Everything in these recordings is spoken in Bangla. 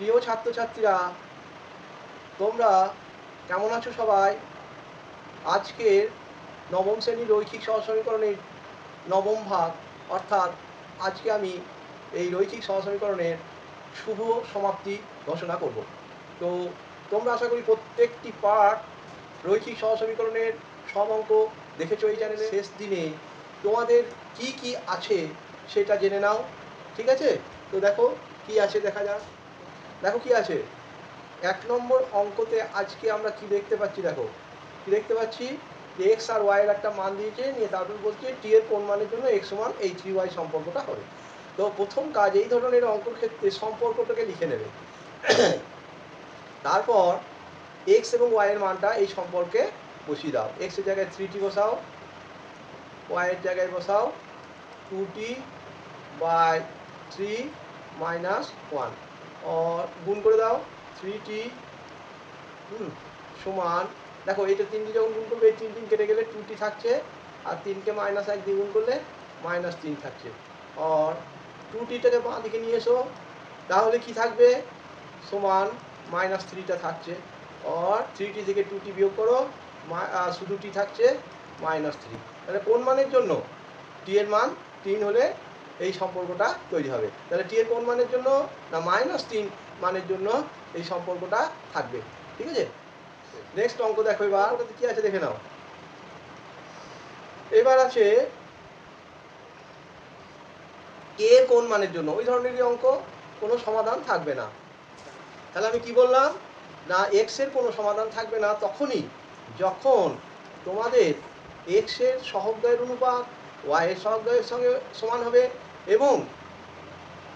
প্রিয় ছাত্রছাত্রীরা, তোমরা কেমন আছো সবাই? আজকের নবম শ্রেণির রৈখিক সহসমীকরণের নবম ভাগ, অর্থাৎ আজকে আমি এই রৈখিক সহসমীকরণের শুভ সমাপ্তি ঘোষণা করব। তো তোমরা আশা করি প্রত্যেকটি পার্ট রৈখিক সহসমীকরণের সব অঙ্ক দেখেছ এই চ্যানেলে। শেষ দিনে তোমাদের কি কি আছে সেটা জেনে নাও, ঠিক আছে? তো দেখো, কি আছে দেখা যাক। দেখো কি আছে? এক নম্বর অঙ্কতে আজকে আমরা কি দেখতে পাচ্ছি দেখো? কি দেখতে পাচ্ছি? এক্স আর ওয়াই এর একটা মান দিয়েছে, নিয়ে তারপর বলছে টি এর কোন মানের জন্য এক্স সমান এই থ্রি ওয়াই সম্পর্কটা হবে। তো প্রথম কাজ এই ধরনের অঙ্কর ক্ষেত্রে সম্পর্কটাকে লিখে নেবে। তারপর এক্স এবং ওয়াই এর মানটা এই সম্পর্কে বসিয়ে দাও। এক্সের জায়গায় থ্রি টি বসাও ওয়াই এর জায়গায় বসাও two T by three minus one আর গুণ করে দাও। থ্রি টি সমান। দেখো এটা তিনটি যখন গুণ করবে এই তিন তিন কেটে গেলে টু টি থাকছে। আর তিনকে মাইনাস এক দিয়ে গুণ করলে মাইনাস তিন থাকছে। আর টু টিটাকে বাঁ দিকে নিয়ে এসো। তাহলে কি থাকবে? সমান মাইনাস থ্রিটা থাকছে। আর থ্রি টি থেকে টু টি বিয়োগ করো। শুধু টি থাকছে মাইনাস থ্রি তাহলে কোন মানের জন্য? টি এর মান তিন হলে এই সম্পর্কটা তৈরি হবে। তাহলে টি এর কোন মানের জন্য না মাইনাস তিন মানের জন্য এই সম্পর্কটা থাকবে। ঠিক আছে? নেক্সট অঙ্ক দেখো এবার। কি আছে দেখে নাও। এবার আছে কে কোন মানের জন্য। ওই ধরনেরই অঙ্ক কোনো সমাধান থাকবে না। তাহলে আমি কি বললাম? না এক্সের কোনো সমাধান থাকবে না। তখনই যখন তোমাদের এক্সের সহগদ্বয়ের অনুপাত ওয়াই এর সহগদ্বয়ের সঙ্গে সমান হবে এবং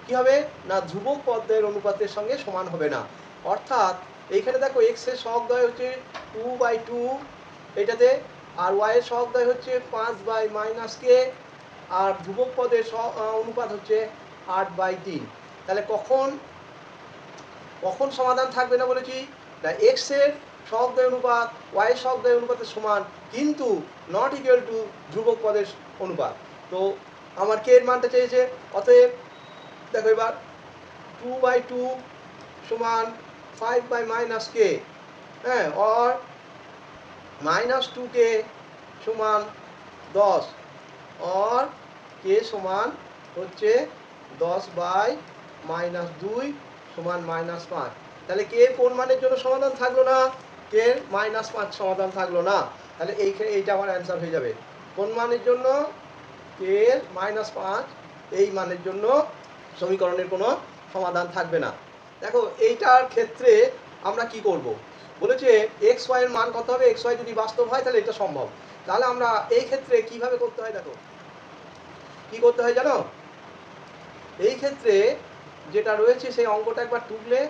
কি হবে? না ধ্রুবক পদ্মের অনুপাতের সঙ্গে সমান হবে না। অর্থাৎ এইখানে দেখো এক্সের সহগদ্বয় হচ্ছে টু বাই টু এটাতে আর ওয়াই এর সহগদ্বয় হচ্ছে পাঁচ বাই মাইনাস কে আর ধ্রুবক পদের অনুপাত হচ্ছে আট বাই তিন। তাহলে কখন? কখন সমাধান থাকবে না বলেছি? না এক্সের সহগদ্বয় অনুপাত ওয়াই এর সহগদ্বয় অনুপাতের সমান, কিন্তু নট ইকুয়াল টু ধ্রুবক পদের অনুপাত। তো আমার কে এর মানটা চেয়েছে, অতএব দেখো এবার টু বাই টু সমান ফাইভ বাই মাইনাস কে হ্যাঁ অর মাইনাস টু কে সমান দশ অর কে সমান হচ্ছে দশ বাই মাইনাস দুই সমান মাইনাস পাঁচ। তাহলে কে কোন মানের জন্য সমাধান থাকল না? কে মাইনাস পাঁচ সমাধান থাকল না। তাহলে এইখানে এইটা আমার অ্যান্সার হয়ে যাবে। কোন মানের জন্য? কে মাইনাস পাঁচ, এই মানের জন্য সমীকরণের কোনো সমাধান থাকবে না। দেখো, এইটার ক্ষেত্রে আমরা কি করব? বলেছে এক্স ওয়াই এর মান কত হবে? এক্স ওয়াই যদি বাস্তব হয়, তাহলে এটা সম্ভব। তাহলে আমরা এই ক্ষেত্রে কীভাবে করতে হয় দেখো? কি করতে হয় জানো? এই ক্ষেত্রে যেটা রয়েছে, সেই অঙ্কটা একবার টুকলে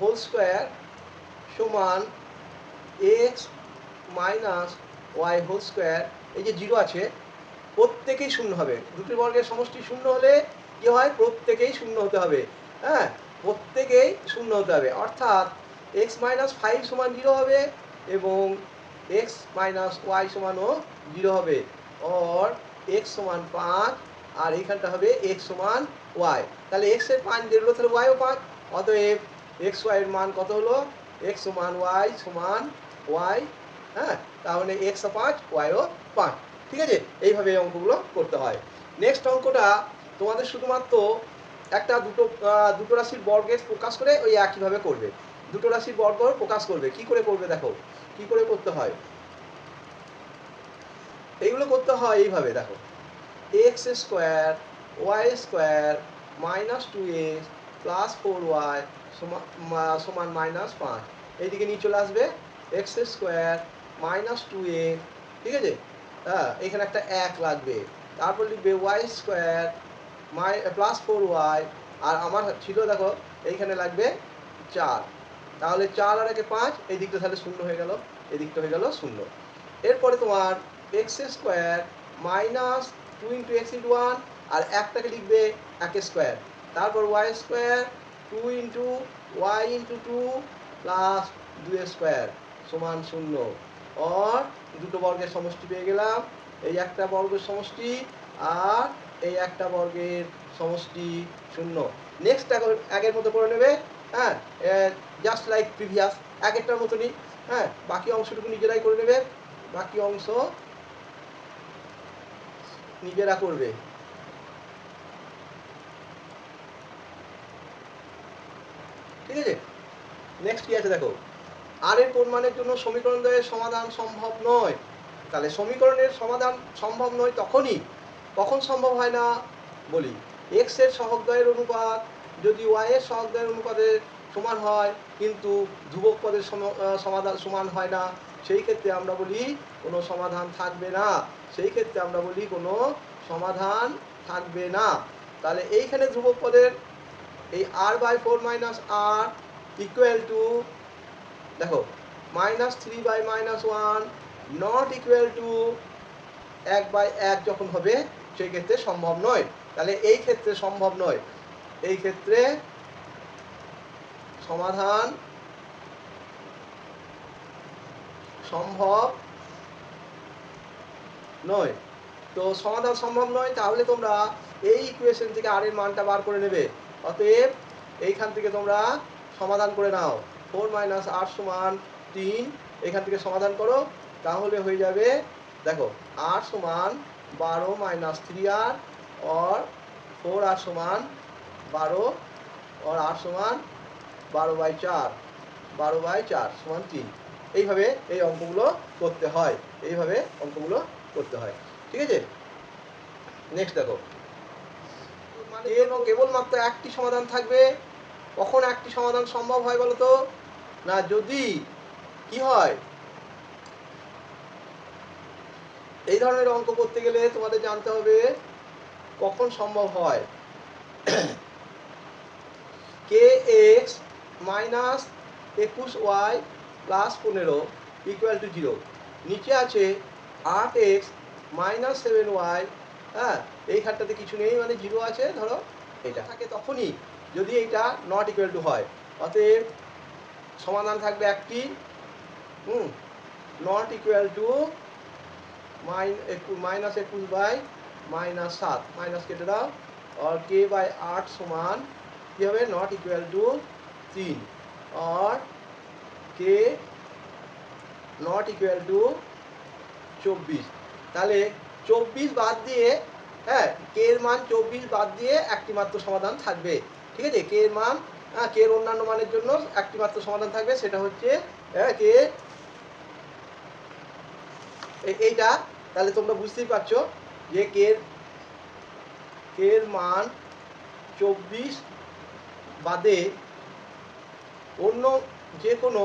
হোল স্কোয়ার সমান X minus Y whole square এই যে জিরো আছে প্রত্যেকেই শূন্য হবে। দুটি বর্গের সমষ্টি শূন্য হলে কি হয়? প্রত্যেকেই শূন্য হতে হবে। হ্যাঁ? প্রত্যেকেই শূন্য হতে হবে। অর্থাৎ এক্স মাইনাস ফাইভ সমান জিরো হবে এবং এক্স মাইনাস ওয়াই সমানও জিরো হবে। অর এক্স সমান পাঁচ, আর এইখানটা হবে এক্স সমান ওয়াই তাহলে এক্সের পাঁচ বেরোলো তাহলে ওয়াইও পাঁচ। অতএব এক্স ওয়াইয়ের মান কত হলো? এক্স সমান ওয়াই সমান ওয়াই হ্যাঁ? তাহলে এক্স পাঁচ ওয়াইও পাঁচ। ঠিক আছে? এইভাবে এই অঙ্কগুলো করতে হয়। নেক্সট অঙ্কটা তোমাদের শুধুমাত্র একটা দুটো দুটো রাশির বর্গের প্রকাশ করে ওই একইভাবে করবে। দুটো রাশির বর্গ প্রকাশ করবে। কি করে করবে দেখো? কি করে করতে হয়? এইগুলো করতে হয় এইভাবে, দেখো। X square Y square minus two X plus four Y সমান মাইনাস পাঁচ এইদিকে নিয়ে চলে আসবে। X square minus two X ঠিক আছে? হ্যাঁ এখানে একটা এক লাগবে। তারপর লিখবে ওয়াই স্কোয়ার মাই প্লাস ফোর ওয়াই আর আমার ছিল দেখো, এইখানে লাগবে চার। তাহলে চার আর একে পাঁচ, এই দিকটা তাহলে শূন্য হয়ে গেল, এই দিকটা হয়ে গেল শূন্য। এরপরে তোমার X square minus two into X into one আর একটাকে লিখবে এক স্কোয়ার তারপর Y square two into Y into two plus দুই স্কোয়ার সমান শূন্য। অর দুটো বর্গের সমষ্টি পেয়ে গেলাম। এই একটা বর্গের সমষ্টি আর এই একটা বর্গের সমষ্টি শূন্য। নেক্সট আগের মতো করে নেবে। হ্যাঁ জাস্ট লাইক প্রিভিয়াস একটার মতনই। হ্যাঁ বাকি অংশটুকু নিজেরাই করে নেবে। বাকি অংশ নিজেরা করবে। ঠিক আছে? নেক্সট কি আছে দেখো? আর এর মানের জন্য সমীকরণ দ্বয়ের সমাধান সম্ভব নয়। তাহলে সমীকরণের সমাধান সম্ভব নয় তখনই। কখন সম্ভব হয় না? বলি এক্সের সহগদ্বয়ের অনুপাত যদি ওয়াই এর সহগদ্বয়ের অনুপাতের সমান হয়, কিন্তু ধ্রুবক পদের সম- সমাধান সমান হয় না, সেই ক্ষেত্রে আমরা বলি কোনো সমাধান থাকবে না। সেই ক্ষেত্রে আমরা বলি কোনো সমাধান থাকবে না। তাহলে এইখানে ধ্রুবক পদের এই আর by four minus R equal to দেখো minus three by minus one not equal to এক বাই এক যখন হবে, সেই ক্ষেত্রে সম্ভব নয়। তাহলে এই ক্ষেত্রে সম্ভব নয়। এই ক্ষেত্রে সমাধান সম্ভব নয়। তো সমাধান সম্ভব নয়, তাহলে তোমরা এই ইকুয়েশন থেকে আর এর মানটা বার করে নেবে। অতএব এইখান থেকে তোমরা সমাধান করে নাও। ফোর মাইনাস আট সমান তিন, এখান থেকে সমাধান করো, তাহলে হয়ে যাবে, দেখো, আট সমান বারো minus three R, or four আর সমান বারো, অর আট সমান বারো বাই চার, বারো বাই চার সমান তিন। এইভাবে এই অঙ্কগুলো করতে হয়, এইভাবে অঙ্কগুলো করতে হয়। ঠিক আছে? নেক্সট দেখো। মানে কেবলমাত্র একটি সমাধান থাকবে। কখন একটি সমাধান সম্ভব হয় বলো তো? না, যদি কি হয়? এই ধরনের অঙ্ক করতে গেলে তোমাদের জানতে হবে কখন সম্ভব হয়। কে এক্স মাইনাস একুশ ওয়াই প্লাস পনেরো ইকুয়াল টু জিরো নিচে আছে আট এক্স মাইনাস সেভেন ওয়াই হ্যাঁ এইখানটাতে কিছু নেই মানে জিরো আছে, ধরো। এটা থাকে তখনই, যদি এইটা নট ইকুয়াল টু হয়। অতএব সমাধান থাকবে একটি, হুম নট ইকুয়াল টু মাইন একু মাইনাস একুশ বাই মাইনাস সাত। মাইনাস কেটে দাও আর কে বাই আট সমান কী হবে? নট ইকুয়াল টু তিন। আর কে নট ইকুয়াল টু চব্বিশ। তাহলে চব্বিশ বাদ দিয়ে হ্যাঁ কে এর মান চব্বিশ বাদ দিয়ে একটি মাত্র সমাধান থাকবে। ঠিক আছে? কে এর মান কে এর অন্যান্য মানের জন্য একটি মাত্র সমাধান থাকবে, সেটা হচ্ছে হ্যাঁ কে? এইটা, তাহলে তোমরা বুঝতেই পারছ যে কে কে এর মান চব্বিশ বাদে অন্য যে কোনো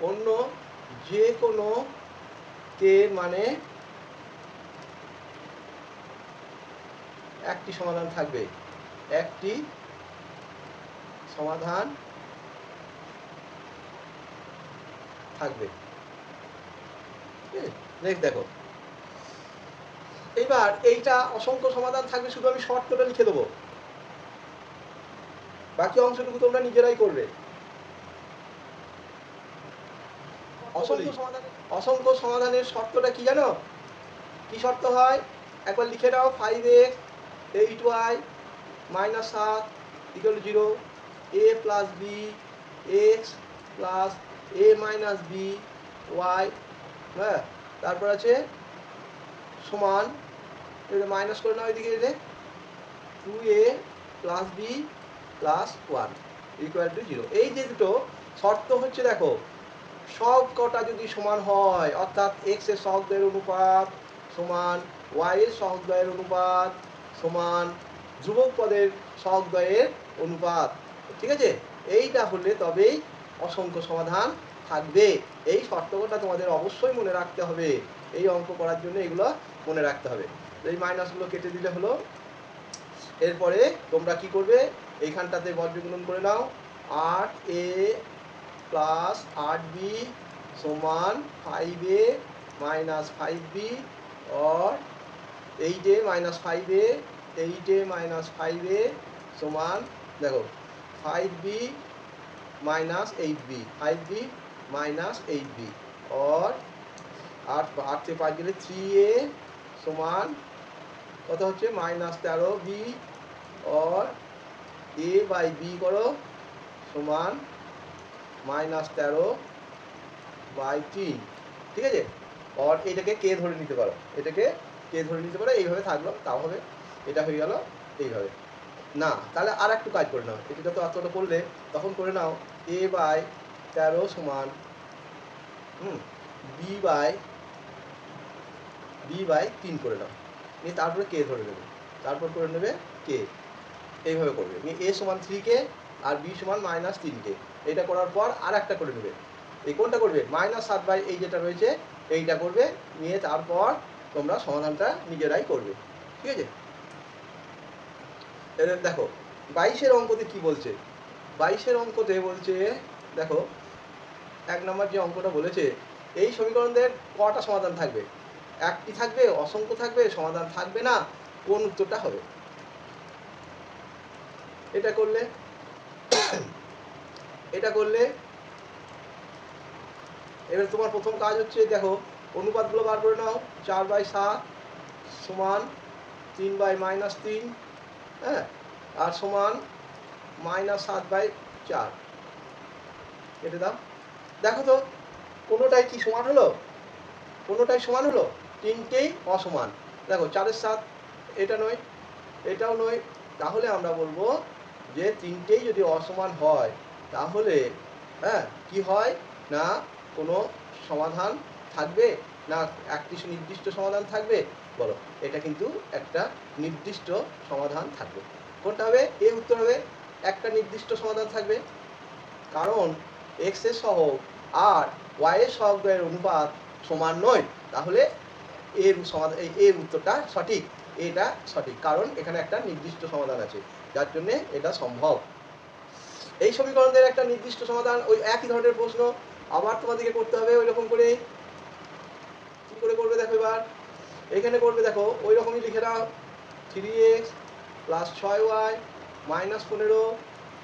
অন্য যে কোনো কে মানে একটি সমাধান থাকবে। একটি সমাধান থাকবে। নেক্সট দেখো। এইবার এইটা অসংখ্য সমাধান থাকবে, শুধু আমি শর্ট করে লিখে দেবো। বাকি অংশটুকু তোমরা নিজেরাই করবে। অসংখ্য সমাধান, অসংখ্য সমাধানের শর্তটা কি জানো? কি শর্ত হয়? একবার লিখে নাও five X eight Y minus সাত equal zero A plus B X plus A minus B Y হ্যাঁ? তারপর আছে সমান এটা মাইনাস করে নাও এদিকে এলে। Two A plus B plus one equal to zero এই যে দুটো শর্ত হচ্ছে দেখো, সব কটা যদি সমান হয়, অর্থাৎ এক্সের সহগদ্বয়ের অনুপাত সমান ওয়াই এর সহগদ্বয়ের অনুপাত সমান ধ্রুবক পদের সহগদ্বয়ের অনুপাত। ঠিক আছে? এইটা হলে তবেই অসংখ্য সমাধান থাকবে। এই শর্তকটা তোমাদের অবশ্যই মনে রাখতে হবে। এই অঙ্ক করার জন্য এগুলো মনে রাখতে হবে। এই মাইনাসগুলো কেটে দিলে হলো, এরপরে তোমরা কি করবে? এইখানটাতে বর্গগুণন করে নাও। আট এ প্লাস আট বি সমান five A minus five B or eight A minus five A eight A minus five A সমান, দেখো five B minus eight B five B minus eight B or আট আট থেকে পাঁচ গেলে থ্রি এ সমান কত হচ্ছে? মাইনাস তেরো B or A by B করো সমান মাইনাস তেরো বাই তিন ঠিক আছে? অর এটাকে কে ধরে নিতে পারো। এটাকে কে ধরে নিতে পারো। এইভাবে থাকল। তাও হবে। এটা হয়ে গেল। এইভাবে। না, তাহলে আর একটু কাজ করে নাও। এটা তো এতটা করলে, তখন করে নাও। এ বাই তেরো সমান, hmm B by B by তিন করে নাও। নিয়ে তারপরে কে ধরে নেবে। তারপর করে নেবে কে এইভাবে করবে। নিয়ে এ সমান থ্রি কে আর বি সমান মাইনাস তিন কে এটা করার পর আর একটা করে নেবে। এই কোনটা করবে? মাইনাস সাত বাই এই যেটা রয়েছে, এইটা করবে। নিয়ে তারপর তোমরা সমাধানটা নিজেরাই করবে। ঠিক আছে? এবার দেখো, বাইশের অঙ্কতে কি বলছে? বাইশের অঙ্কতে বলছে, দেখো, এক নম্বর যে অঙ্কটা বলেছে, এই সমীকরণদের কটা সমাধান থাকবে? একটি থাকবে, অসংখ্য থাকবে, সমাধান থাকবে না, কোন উত্তরটা হবে? এটা করলে এটা করলে, এবার তোমার প্রথম কাজ হচ্ছে, দেখো, অনুপাতগুলো বার করে নাও, চার বাই সাত সমান তিন বাই মাইনাস তিন হ্যাঁ আর সমান মাইনাস সাত বাই চার। কেটে দাও দেখো তো, কোনোটাই কি সমান হলো? কোনোটাই সমান হলো? তিনটেই অসমান। দেখো, চারের সাত, এটা নয়, এটাও নয়। তাহলে আমরা বলব যে তিনটেই যদি অসমান হয়, তাহলে হ্যাঁ কি হয়? না কোনো সমাধান থাকবে? না একটি নির্দিষ্ট সমাধান থাকবে? বলো, এটা কিন্তু একটা নির্দিষ্ট সমাধান থাকবে। কোনটা হবে? এ উত্তর হবে, একটা নির্দিষ্ট সমাধান থাকবে। কারণ এক্সের সহগ আর ওয়াই এর সহগের অনুপাত সমান নয়। তাহলে এর সমাধান এর উত্তরটা সঠিক। এটা সঠিক, কারণ এখানে একটা নির্দিষ্ট সমাধান আছে। যার জন্যে এটা সম্ভব। এই সমীকরণের একটা নির্দিষ্ট সমাধান, ওই একই ধরনের প্রশ্ন। আবার তোমাদেরকে করতে হবে ওই রকম করে কি করে করবে দেখো এবার? এখানে করবে দেখো ওই রকমই লিখে নাও। থ্রি এক্স প্লাস ছয় ওয়াই মাইনাস পনেরো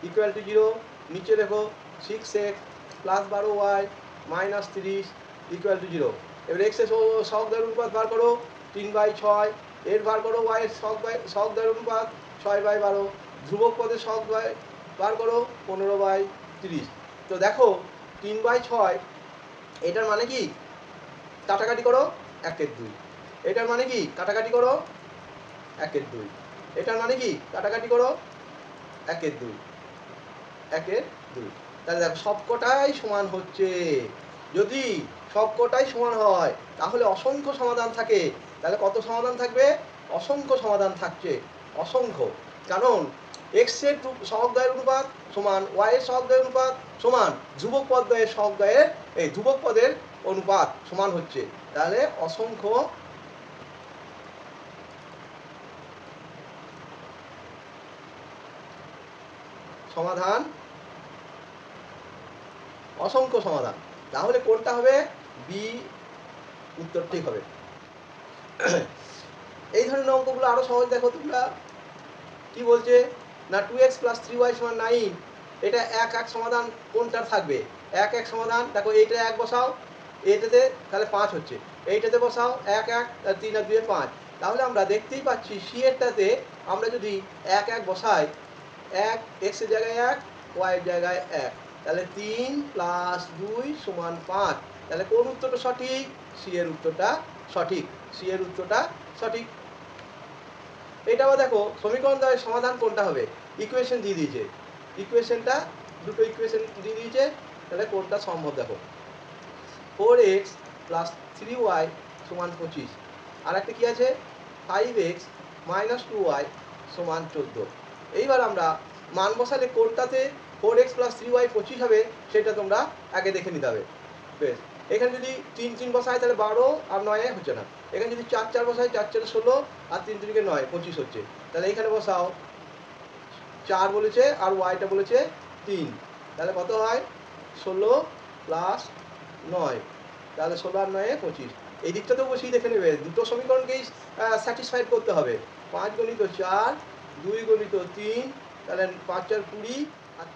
ইকুয়াল টু জিরো নিচে দেখো সিক্স এক্স প্লাস বারো ওয়াই মাইনাস তিরিশ ইকুয়াল টু জিরো এবার এক্সের শখ দ্বয়ের অনুপাত বার করো, তিন বাই ছয়। এর বার করো ওয়াইয়ের শখ বাই শখ দ্বয়ের অনুপাত ছয় বাই বারো। ধ্রুবক পদের শখ বাই বার করো, পনেরো বাই তিরিশ। তো দেখো, তিন বাই ছয়, এটার মানে কি? কাটাকাটি করো একের দুই। এটার মানে কি? কাটাকাটি করো, একের দুই। এটার মানে কি? কাটাকাটি করো, একের দুই। একের দুই। তাহলে দেখো, সবকটাই সমান হচ্ছে। যদি সবকটাই সমান হয়, তাহলে অসংখ্য সমাধান থাকে। তাহলে কত সমাধান থাকবে? অসংখ্য সমাধান থাকছে। অসংখ্য। কারণ এক্সের সহগদয়ের অনুপাত সমান ওয়াই এর সহগদয়ের অনুপাত সমান ধ্রুবক পদ্বয়ের সহগদয়ের এই ধ্রুবক পদের অনুপাত সমান হচ্ছে। তাহলে অসংখ্য সমাধান? অসংখ্য সমাধান। তাহলে কোনটা হবে? বি উত্তরটাই হবে। এই ধরনের অঙ্কগুলো আরও সহজ দেখো তোমরা। কি বলছে? না two X plus three Y সমান নাইন এটা এক এক সমাধান কোনটার থাকবে? এক এক সমাধান। দেখো, এইটা এক বসাও। এইটাতে তাহলে পাঁচ হচ্ছে। এইটাতে বসাও। এক এক তিন আর দুয়ে পাঁচ। তাহলে আমরা দেখতেই পাচ্ছি সি এরটাতে আমরা যদি এক এক বসাই এক এক্সের জায়গায় এক ওয়াইয়ের জায়গায় এক। তাহলে তিন প্লাস দুই সমান পাঁচ। তাহলে কোন উত্তরটা সঠিক? সি এর উত্তরটা সঠিক। সি এর উত্তরটা সঠিক। এটা আবার দেখো, সমীকরণ দ্বয়ের সমাধান কোনটা হবে? ইকুয়েশন দিয়ে দিয়েছে। ইকুয়েশনটা দুটো ইকুয়েশন দিয়ে দিয়েছে। তাহলে কোনটা সম্ভব দেখো? Four X plus three Y সমান পঁচিশ। আর একটা কী আছে? Five X minus two Y সমান চোদ্দ। এইবার আমরা মান বসালে কোনটাতে four X plus three Y পঁচিশ হবে, সেটা তোমরা আগে দেখে নিতে হবে। বেশ, এখানে যদি তিন তিন বসায় তাহলে বারো আর নয় হচ্ছে না। এখানে যদি চার চার বসায় চার চার ষোলো আর তিন তিনকে নয়, পঁচিশ হচ্ছে। তাহলে এখানে বসাও। চার বলেছে আর ওয়াইটা বলেছে তিন। তাহলে কত হয়? ষোলো প্লাস নয়। তাহলে ষোলো আর নয়ে পঁচিশ। এই দিকটাতেও বসেই দেখে নেবে। দুটো সমীকরণকেই স্যাটিসফাইড করতে হবে। পাঁচ গণিত চার দুই গণিত তিন, তাহলে পাঁচ চার কুড়ি, আর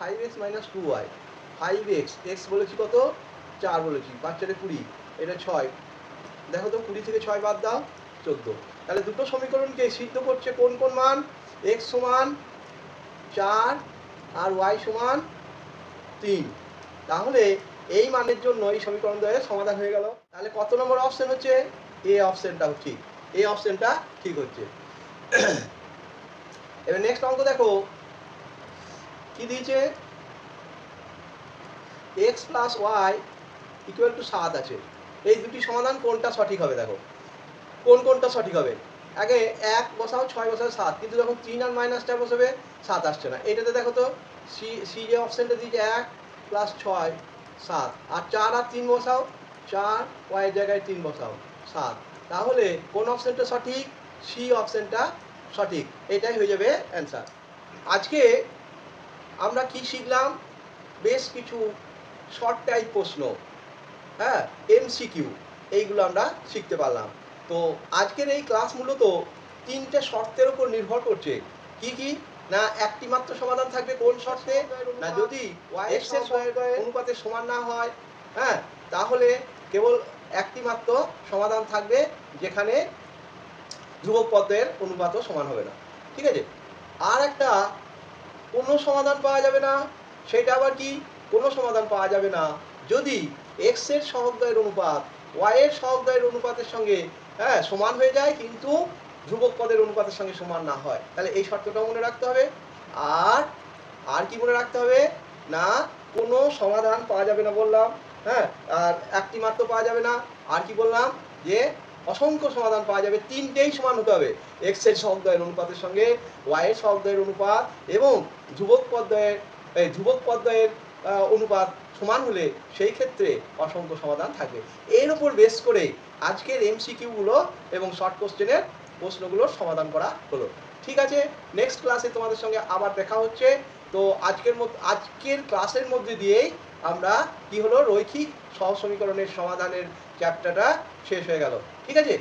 five X minus two Y five X X বলেছি কত? চার বলেছি, পাঁচ চারে কুড়ি, এটা ছয়। দেখো তো, কুড়ি থেকে ছয় বাদ দাও, চোদ্দ। তাহলে দুটো সমীকরণকে সিদ্ধ করছে? কোন কোন মান? এক্স সমান চার আর ওয়াই সমান তিন। তাহলে এই মানের জন্য এই সমীকরণ দ্বয়ের সমাধান হয়ে গেল। তাহলে কত নম্বর অপশন হচ্ছে? এ অপশনটাও ঠিক। এই অপশনটা ঠিক হচ্ছে। এবার নেক্সট অঙ্ক দেখো। কি দিয়েছে? X plus Y equal to সাত আছে। এই দুটি সমাধান কোনটা সঠিক হবে দেখো। কোন কোনটা সঠিক হবে? আগে এক বসাও, ছয় বসাও, সাত। কিন্তু যখন তিন আর মাইনাসটা বসাবে, সাত আসছে না। এটাতে দেখো তো সি সি যে অপশানটা দিয়েছে, এক প্লাস ছয়, সাত। আর চার আর তিন বসাও, চার ওয়াই জায়গায় তিন বসাও, সাত। তাহলে কোন অপশানটা সঠিক? সি অপশানটা সঠিক এটাই হয়ে যাবে অ্যান্সার। আজকে আমরা কি শিখলাম? বেশ কিছু শর্ট টাইপ প্রশ্ন হ্যাঁ এমসিকিউ এইগুলো আমরা শিখতে পারলাম। তো আজকের এই ক্লাস মূলত তিনটে শর্তের উপর নির্ভর করছে। কি কি? না একটি মাত্র সমাধান থাকবে কোন শর্তে? না যদি এক্সের অনুপাতে সমান না হয় হ্যাঁ তাহলে কেবল একটি মাত্র সমাধান থাকবে যেখানে ধ্রুবক পদের অনুপাতও সমান হবে না। ঠিক আছে? আর একটা কোনো সমাধান পাওয়া যাবে না, সেটা আবার কি? কোনো সমাধান পাওয়া যাবে না। যদি এক্সের সহগদ্বয়ের অনুপাত ওয়াই এর সহগদ্বয়ের অনুপাতের সঙ্গে হ্যাঁ সমান হয়ে যায়, কিন্তু ধ্রুবক পদের অনুপাতের সঙ্গে সমান না হয়, তাহলে এই শর্তটাও মনে রাখতে হবে। আর আর কি মনে রাখতে হবে? না, কোনো সমাধান পাওয়া যাবে না বললাম হ্যাঁ আর একটি মাত্র পাওয়া যাবে না। আর কি বললাম? যে অসংখ্য সমাধান পাওয়া যাবে। তিনটেই সমান হতে হবে। এক্সের সহগদ্বয়ের অনুপাতের সঙ্গে ওয়াই এর সহগদ্বয়ের অনুপাত এবং পদ্বয়ের, এই ধ্রুবক পদ্বয়ের অনুপাত সমান হলে সেই ক্ষেত্রে অসংখ্য সমাধান থাকবে। এর উপর বেস করে আজকের এমসিকিউগুলো এবং শর্ট কোশ্চেনের প্রশ্নগুলোর সমাধান করা হলো। ঠিক আছে? নেক্সট ক্লাসে তোমাদের সঙ্গে আবার দেখা হচ্ছে। তো আজকের মধ্যে আজকের ক্লাসের মধ্যে দিয়েই আমরা কি হলো? রৈখিক সহ সমীকরণের সমাধানের চ্যাপ্টারটা শেষ হয়ে গেল। ঠিক আছে?